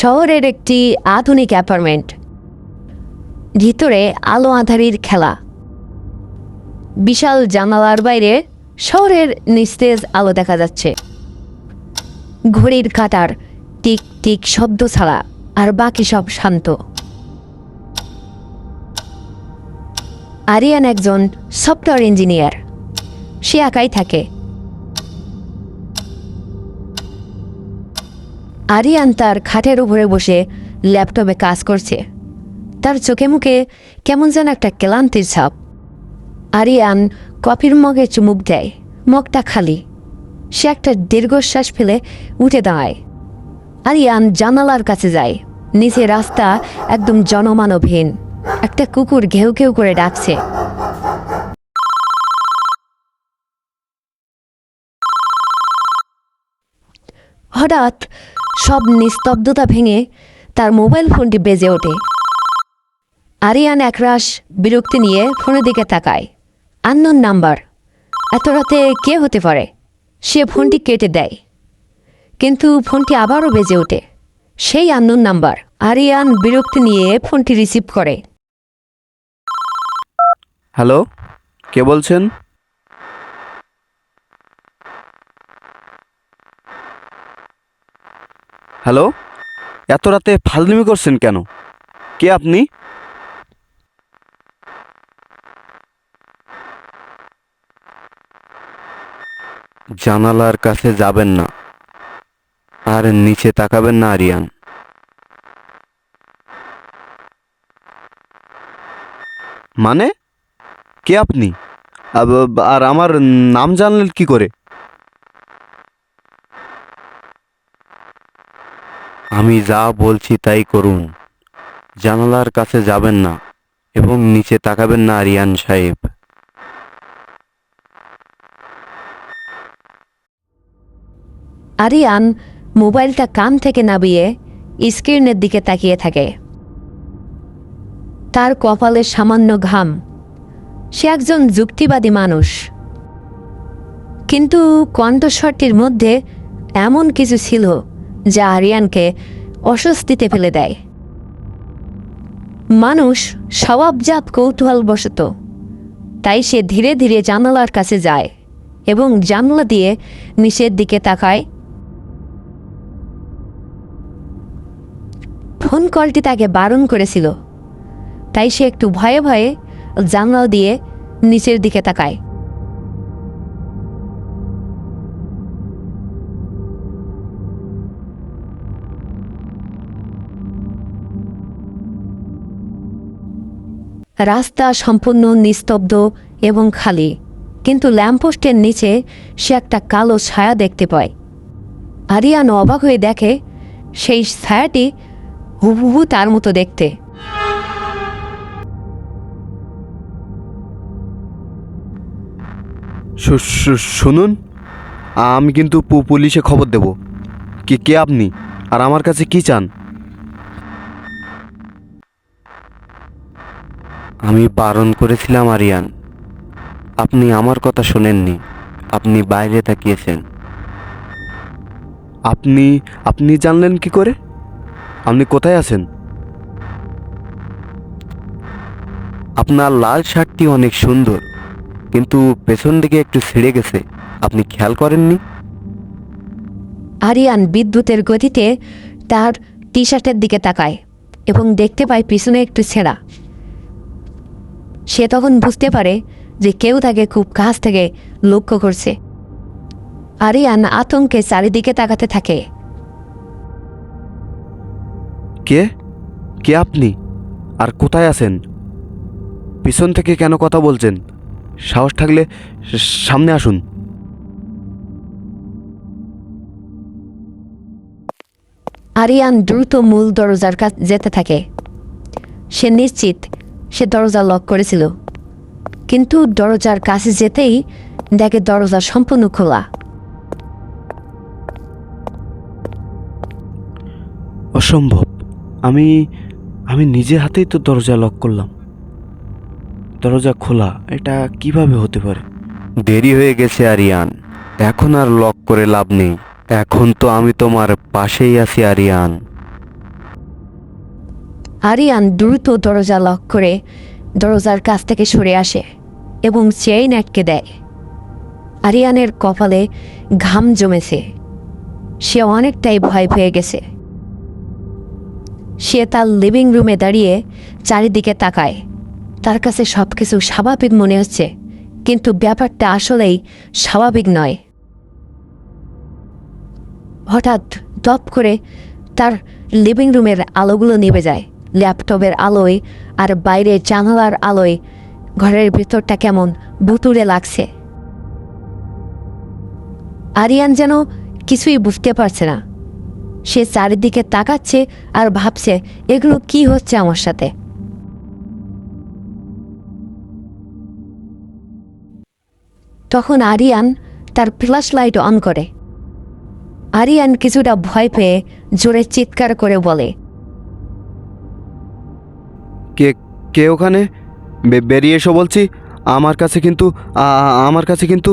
শহরের একটি আধুনিক অ্যাপার্টমেন্ট। ভিতরে আলো আধারির খেলা। বিশাল জানালার বাইরে শহরের নিস্তেজ আলো দেখা যাচ্ছে। ঘড়ির কাটার টিক টিক শব্দ ছাড়া আর বাকি সব শান্ত। আরিয়ান একজন সফটওয়্যার ইঞ্জিনিয়ার। সে একাই থাকে। আরিয়ান তার খাটের উপরে বসে ল্যাপটপে কাজ করছে। তার চোখে মুখে কেমন যেন একটা ক্লান্তির ছাপ। আরিয়ান কফির মগে চুমুক দেয়, মগটা খালি। সে একটা দীর্ঘশ্বাস ফেলে উঠে দাঁড়ায়। আরিয়ান জানালার কাছে যায়, নিচে রাস্তা একদম জনমানবহীন। একটা কুকুর ঘেউ ঘেউ করে ডাকছে। হঠাৎ সব নিস্তব্ধতা ভেঙে তার মোবাইল ফোনটি বেজে ওঠে। আরিয়ান একরাশ বিরক্তি নিয়ে ফোনের দিকে তাকায়। Unknown number. এত রাতে কে হতে পারে? সে ফোনটি কেটে দেয়। কিন্তু ফোনটি আবারও বেজে ওঠে। সেই আননোন নাম্বার। আরিয়ান বিরক্তি নিয়ে ফোনটি রিসিভ করে। হ্যালো, কে বলছেন? হ্যালো? এত রাতে ফাজলিমি করছেন কেন? কে আপনি? জানালার কাছে যাবেন না। আর নিচে তাকাবেন না আরিয়ান। মানে? কে আপনি? আর আমার নাম জানলেন কি করে? আমি যা বলছি তাই করুন। জানালার কাছে যাবেন না এবং নিচে তাকাবেন না আরিয়ান সাহেব। আরিয়ান, মোবাইলটা কান থেকে নামিয়ে স্ক্রিনের দিকে তাকিয়ে থাকে। তার কপালে সামান্য ঘাম। সে একজন যুক্তিবাদী মানুষ। কিন্তু কণ্ঠস্বরটির মধ্যে এমন কিছু ছিল যা আরিয়ানকে অস্বস্তিতে ফেলে দেয়। মানুষ স্বভাবজাত কৌতূহলবশত, তাই সে ধীরে ধীরে জানালার কাছে যায় এবং জানলা দিয়ে নিচের দিকে তাকায়। ফোন কলটি তাকে বারণ করেছিল, তাই সে একটু ভয়ে ভয়ে জানলা দিয়ে নিচের দিকে তাকায়। রাস্তা সম্পূর্ণ নিস্তব্ধ এবং খালি। কিন্তু ল্যাম্পপোস্টের নিচে সে একটা কালো ছায়া দেখতে পায়। আরিয়ান অবাক হয়ে দেখে, সেই ছায়াটি হুবহু তার মতো দেখতে। শুনুন, আমি কিন্তু পুলিশে খবর দেব। কি, কে আপনি? আর আমার কাছে কি চান? আমি বারণ করেছিলাম আরিয়ান। আপনি আমার কথা শোনেননি। আপনি বাইরে তাকিয়েছেন। আপনি আপনি জানলেন কি করে? আপনি কোথায় আছেন? আপনার লাল শার্টটি অনেক সুন্দর কিন্তু পেছন দিকে একটু ছিঁড়ে গেছে। আপনি খেয়াল করেননি? আরিয়ান বিদ্যুতের গতিতে তার টি শার্টের দিকে তাকায় এবং দেখতে পায় পিছনে একটু ছেঁড়া। সে তখন বুঝতে পারে যে কেউ তাকে খুব কাছ থেকে লক্ষ্য করছে। আরিয়ান আতঙ্কে চারিদিকে তাকাতে থাকে। কে? কে আপনি? আর কোথায় আছেন? পিছন থেকে কেন কথা বলছেন? সাহস থাকলে সামনে আসুন। আরিয়ান দ্রুত মূল দরজার কাছে যেতে থাকে। সে নিশ্চিত সে দরজা লক করেছিল। কিন্তু দরজার কাছে যেতেই দেখে দরজা সম্পূর্ণ খোলা। অসম্ভব। আমি আমি নিজে হাতেই তো দরজা লক করলাম। দরজা খোলা এটা কীভাবে হতে পারে? দেরি হয়ে গেছে আরিয়ান। এখন আর লক করে লাভ নেই। এখন তো আমি তোমার পাশেই আছি আরিয়ান। আরিয়ান দ্রুত দরজা লক করে দরজার কাছ থেকে সরে আসে এবং চেইন আটকে দেয়। আরিয়ানের কপালে ঘাম জমেছে। সে অনেকটাই ভয় পেয়ে গেছে। সে তার লিভিং রুমে দাঁড়িয়ে চারিদিকে তাকায়। তার কাছে সব কিছু স্বাভাবিক মনে হচ্ছে, কিন্তু ব্যাপারটা আসলেই স্বাভাবিক নয়। হঠাৎ দপ করে তার লিভিং রুমের আলোগুলো নিভে যায়। ল্যাপটপের আলোয় আর বাইরে জানালার আলোয় ঘরের ভিতরটা কেমন বুতুরে লাগছে। আরিয়ান যেন কিছুই বুঝতে পারছে না। সে চারিদিকে তাকাচ্ছে আর ভাবছে, এগুলো কি হচ্ছে আমার সাথে? তখন আরিয়ান তার ফ্ল্যাশ লাইট অন করে। আরিয়ান কিছুটা ভয় পেয়ে জোরে চিৎকার করে বলে কে কে ওখানে? বেরিয়ে এসো বলছি, আমার কাছে কিন্তু আমার কাছে কিন্তু।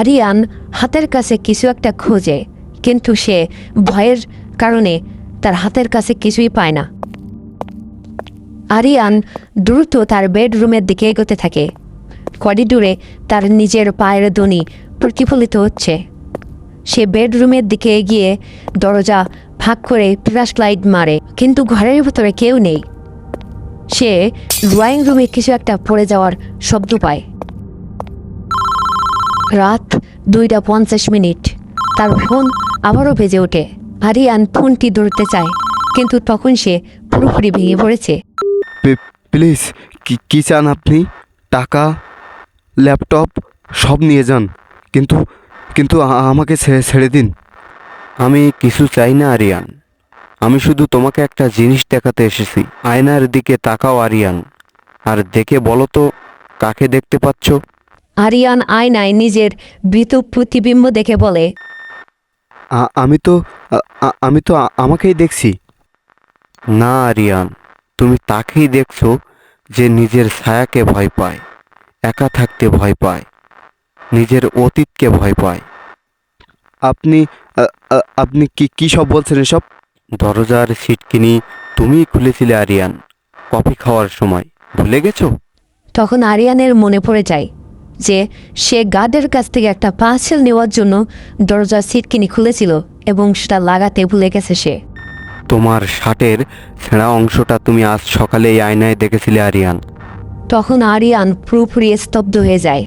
আরিয়ান হাতের কাছে কিছু একটা খোঁজে, কিন্তু সে ভয়ের কারণে তার হাতের কাছে কিছুই পায় না। আরিয়ান দ্রুত তার বেডরুমের দিকে এগোতে থাকে। করিডোরে তার নিজের পায়ের ধ্বনি প্রতিফলিত হচ্ছে। সে বেডরুমের দিকে এগিয়ে দরজা ফাঁক করে ফ্ল্যাশ লাইট মারে, কিন্তু ঘরের ভেতরে কেউ নেই। সে ড্রয়িং রুমে কিছু একটা পড়ে যাওয়ার শব্দ পায়। রাত দুইটা পঞ্চাশ মিনিট। তার ফোন আবারও বেজে ওঠে। আরিয়ান ফোনটি ধরতে চায়, কিন্তু তখন সে পুরোপুরি ভেঙে পড়েছে। প্লিজ কী চান আপনি? টাকা, ল্যাপটপ, সব নিয়ে যান, কিন্তু কিন্তু আমাকে ছেড়ে ছেড়ে দিন। আমি কিছু চাই না আরিয়ান। আমি শুধু তোমাকে একটা জিনিস দেখাতে এসেছি। আয়নার দিকে তাকাও আরিয়ান। আর দেখে বলো তো কাকে দেখতে পাচ্ছ? আরিয়ান আয়নায় নিজের মৃত প্রতিবিম্ব দেখে বলে আমি তো আমি তো আমাকেই দেখছি। না আরিয়ান তুমি তাকেই দেখছ যে নিজের ছায়াকে ভয় পায় একা থাকতে ভয় পায়। নিজের অতীতকে ভয় পায়। আপনি আপনি কি কি সব বলছেন এসব? দরজার সিটকিনি তুমিই খুলেছিলে আরিয়ান কফি খাওয়ার সময়। ভুলে গেছো? তখন আরিয়ানের মনে পড়ে যায় যে সে গার্ডের কাছ থেকে একটা পার্সেল নেওয়ার জন্য দরজার সিটকিনি খুলেছিল এবং সেটা লাগাতে ভুলে গেছে সে। তোমার শার্টের ছেঁড়া অংশটা তুমি আজ সকালে এই আয়নায় দেখেছিলে আরিয়ান। তখন আরিয়ান পুরোপুরি স্তব্ধ হয়ে যায়।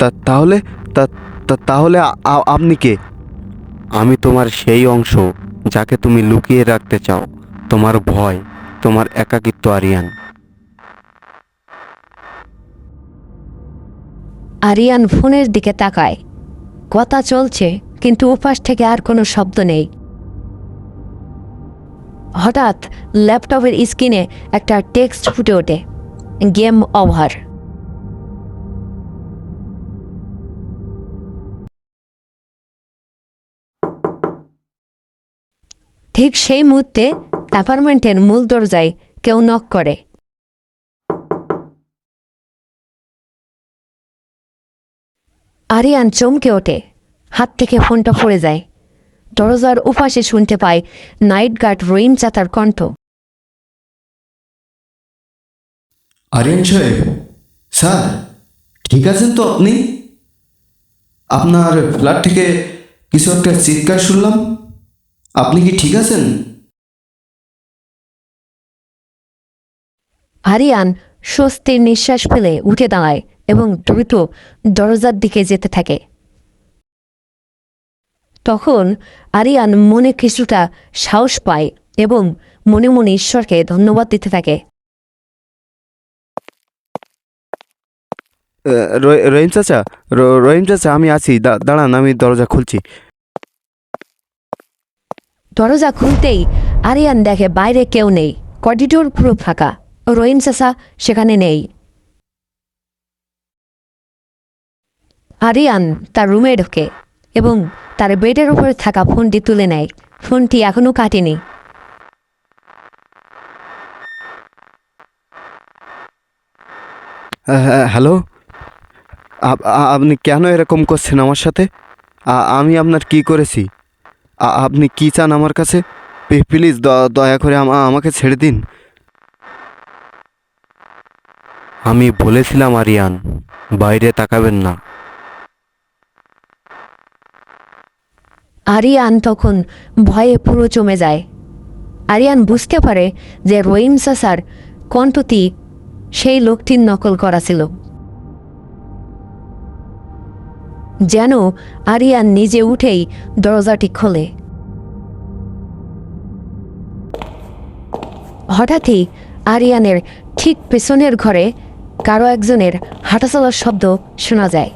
তা তাহলে তা- তাহলে আপনি কে? আমি তোমার সেই অংশ যাকে তুমি লুকিয়ে রাখতে চাও তোমার ভয় তোমার একাকিত্ব আরিয়ান। আরিয়ান ফোনের দিকে তাকায়। কথা চলছে কিন্তু ওপাশ থেকে আর কোনো শব্দ নেই। হঠাৎ ল্যাপটপের স্ক্রিনে একটা টেক্সট ফুটে ওঠে। Game over. ঠিক সেই মুহূর্তে অ্যাপার্টমেন্টের মূল দরজায় কেউ নক করে। আরিয়ান চমকে ওঠে। হাত থেকে ফোনটা পড়ে যায়। দরজার উপাসে শুনতে পায় নাইট গার্ড রহিম চাতার কণ্ঠ। আরিয়ান সাহেব, স্যার, ঠিক আছেন তো আপনি? আপনার ফ্ল্যাট থেকে কিছু একটা চিৎকার শুনলাম। আপনি কি ঠিক আছেন? আরিয়ান স্বস্তির নিঃশ্বাস ফেলে উঠে দাঁড়ায় এবং দ্রুত দরজার দিকে যেতে থাকে। তখন আরিয়ান মনে কিছুটা সাহস পায় এবং মনে মনে ঈশ্বরকে ধন্যবাদ দিতে থাকে। রহিম চাচা রহিম চাচা আমি আছি। দা- দাঁড়ান আমি দরজা খুলছি। দরজা খুলতেই আরিয়ান দেখে বাইরে কেউ নেই। করিডোর পুরো ফাঁকা। রোহিন চাষা সেখানে নেই। আরিয়ান তার রুমে ঢোকে এবং তার বেডের উপরে থাকা ফোনটি তুলে নেয়। ফোনটি এখনও কাটেনি। হ্যাঁ, হ্যাঁ, হ্যালো? আপনি কেন এরকম করছেন আমার সাথে? আমি আপনার কি করেছি? আপনি কি চান আমার কাছে? প্লিজ দয়া করে আমাকে ছেড়ে দিন। আমি বলেছিলাম, আরিয়ান, বাইরে তাকাবেন না। আরিয়ান তখন ভয়ে পুরো জমে যায়। আরিয়ান বুঝতে পারে যে রহিম সাসার কণ্ঠটি সেই লোকটির নকল করা ছিল। যেন আরিয়ান নিজে উঠেই দরজাটি খোলে। হঠাৎই আরিয়ানের ঠিক পেছনের ঘরে কারও একজনের হাঁটাচলার শব্দ শোনা যায়।